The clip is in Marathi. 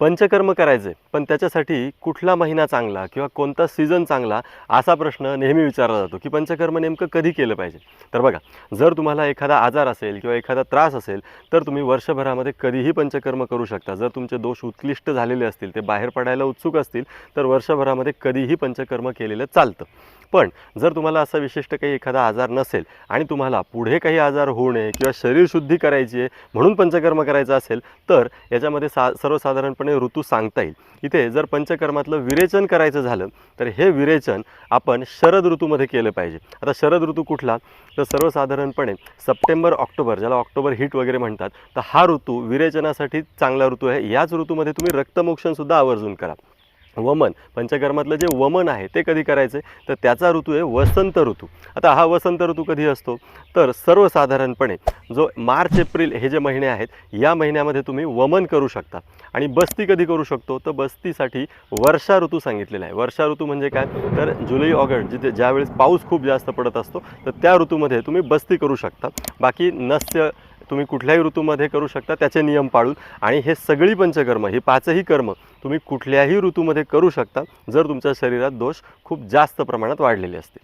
पंचकर्म करायचे पण त्याच्यासाठी कुठला महिना चांगला किंवा कोणता सीझन चांगला असा प्रश्न नेहमी विचारला जातो की पंचकर्म नेमकं कधी केलं पाहिजे? तर बघा जर तुम्हाला एखादा आजार असेल किंवा एखादा त्रास असेल तर तुम्ही वर्षभरामध्ये कधीही पंचकर्म करू शकता. जर तुमचे दोष उत्कृष्ट झालेले असतील ते बाहेर पडायला उत्सुक असतील तर वर्षभरामध्ये कधीही पंचकर्म केलेलं चालतं. पण जर तुम्हाला असा विशिष्ट काही एखादा आजार नसेल आणि तुम्हाला पुढे काही आजार होऊ नये किंवा शरीरशुद्धी करायची आहे म्हणून पंचकर्म करायचं असेल तर याच्यामध्ये सा सर्वसाधारणपणे ऋतू सांगता येईल. इथे जर पंचकर्मातलं विरेचन करायचं झालं तर हे विरेचन आपण शरद ऋतूमध्ये केलं पाहिजे. आता शरद ऋतू कुठला? तर सर्वसाधारणपणे सप्टेंबर ऑक्टोबर ज्याला ऑक्टोबर हिट वगैरे म्हणतात तर हा ऋतू विरेचनासाठी चांगला ऋतू आहे. याच ऋतूमध्ये तुम्ही रक्तमोक्षणसुद्धा आवर्जून करा. वमन. पंचकर्मातलं जे वमन आहे ते कधी करायचे तर त्याचा ऋतू आहे वसंत ऋतू. आता हा वसंत ऋतू कधी असतो? तर सर्वसाधारणपणे जो मार्च एप्रिल हे जे महिने आहेत या महिन्यामध्ये तुम्ही वमन करू शकता. आणि बस्ती कधी करू शकतो? तर बस्तीसाठी वर्षा ऋतू सांगितलेला आहे. वर्षा ऋतू म्हणजे काय? तर जुलै ऑगस्ट जिथे ज्यावेळेस पाऊस खूप जास्त पडत असतो तर त्या ऋतूमध्ये तुम्ही बस्ती करू शकता. बाकी नस्य तुम्ही कुठल्याही ऋतूमध्ये करू शकता त्याचे नियम पाळून. आणि हे सगळी पंचकर्म ही पाचही कर्म तुम्ही कुठल्याही ऋतूमध्ये करू शकता जर तुमच्या शरीरात दोष खूप जास्त प्रमाणात वाढलेले असतील.